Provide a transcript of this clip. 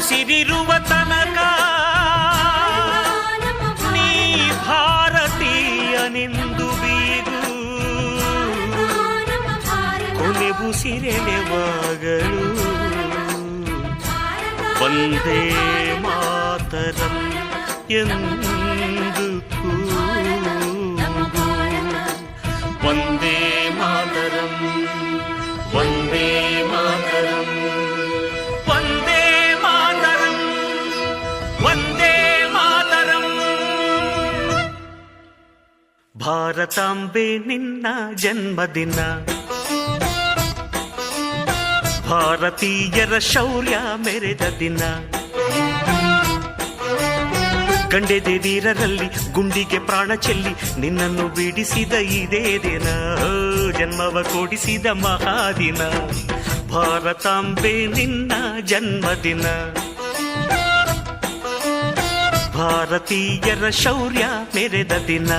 ಉಸಿರಿರುವ ತನಕ ನೀ ಭಾರತೀಯ ಭಾರತೀಯನೆಂದು ಬೀಗು. ಕೊನೆ ಉಸಿರೆಳೆವಾಗಲು ಒಂದೇ ಮಾತರಂ ಎಂದು ಒಂದೇ ಭಾರತಾಂಬೆ ನಿನ್ನ ಜನ್ಮದಿನ. ಭಾರತೀಯರ ಶೌರ್ಯ ಮೆರೆದ ದಿನ. ಕಂಡೆದೆ ವೀರರಲ್ಲಿ ಗುಂಡಿಗೆ ಪ್ರಾಣ ಚೆಲ್ಲಿ ನಿನ್ನನ್ನು ಬಿಡಿಸಿದ ಇದೇ ದಿನ. ಜನ್ಮವ ಕೊಡಿಸಿದ ಮಹಾದಿನ. ಭಾರತಾಂಬೆ ನಿನ್ನ ಜನ್ಮದಿನ. ಭಾರತೀಯರ ಶೌರ್ಯ ಮೆರೆದ ದಿನ.